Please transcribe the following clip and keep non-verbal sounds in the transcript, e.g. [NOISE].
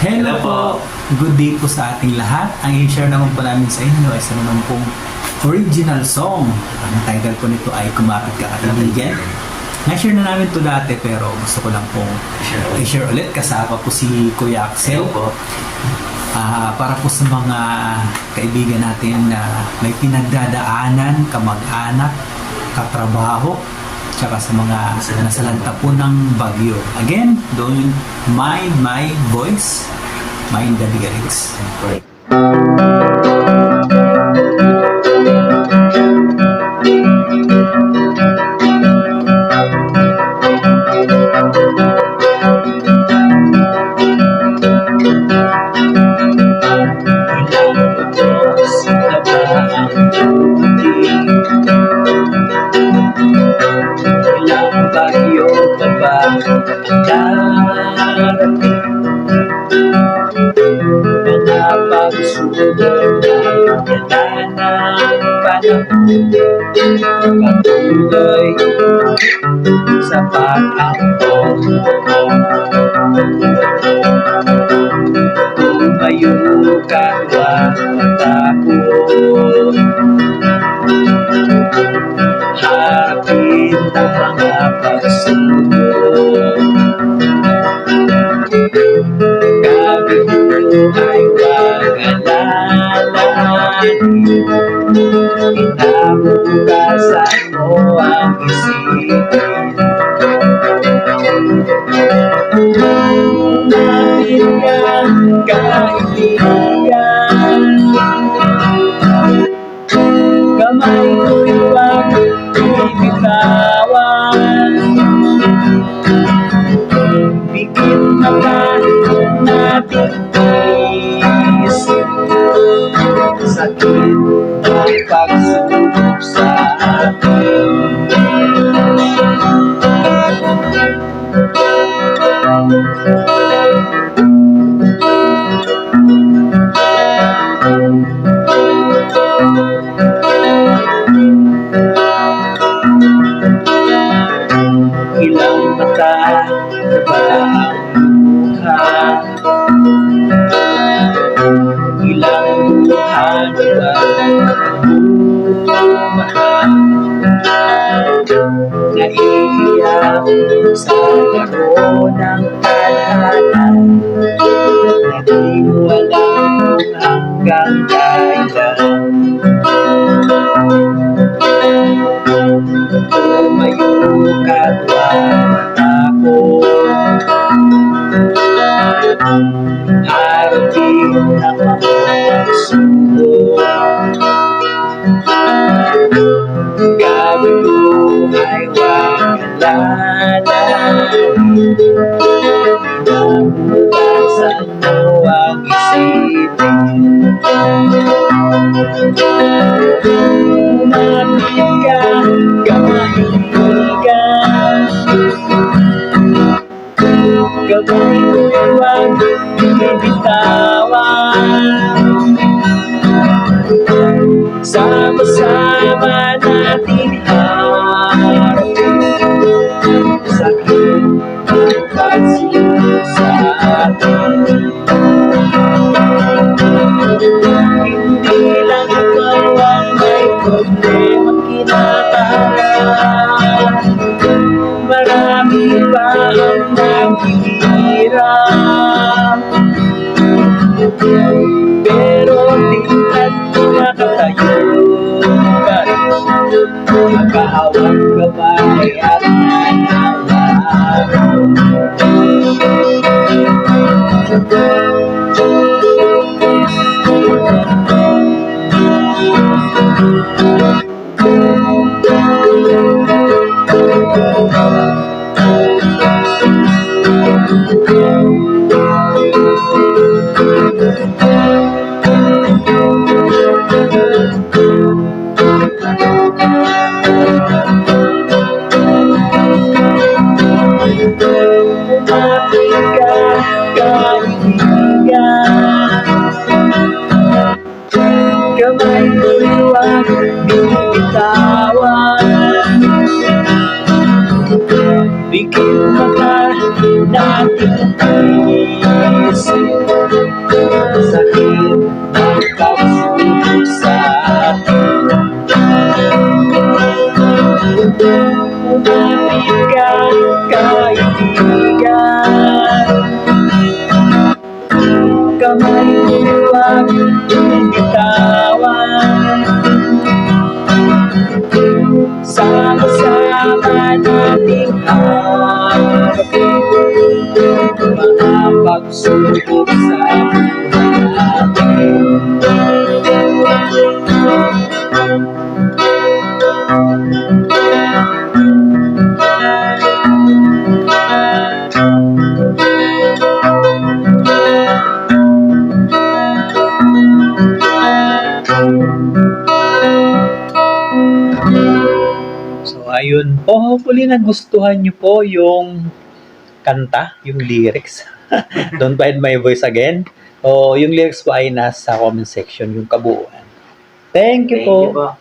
Hello po! Good day po sa ating lahat. Ang i-share naman po namin sa inyo ay sa naman pong original song. Ang title po nito ay Kumapit Ka Kaibigan. Na-share na namin to dati pero gusto ko lang pong i-share ulit kasama po si Kuya Axel. po. Ah, para po sa mga kaibigan natin na may pinagdadaanan, kamag-anak, katrabaho, tsaka sa mga nasalanta po ng bagyo. Again, don't mind my voice, mind the lyrics. Ilang yan ng panahon Patuloy sa pag-ampon Tumayo ka, huwag kaibigan Kamay ko'y huwag bibitawan Bigyan na ba natin isip Sakit ang pagsubok Ilang mata na ba ang mukha? Ilang mukha na ba ang mahal? Naiiyak sa laro ng tadhana Na di mo alam hanggang kailan Harapin ang Sama-sama natin harapin Sakit at pagsubok sa atin Hindi lang ikaw ang may problema kinakaharap Marami pa ang naghihirap nating iisip Sakit ng pagsubok sa atin Umapit ka, kaibigan Kamay huwag bitawan So ayun po, hopefully nagustuhan niyo po yung kanta, yung lyrics. [LAUGHS] Don't find my voice again. O yung lyrics po ay nasa comment section, yung kabuuan. Thank you Thank po. you po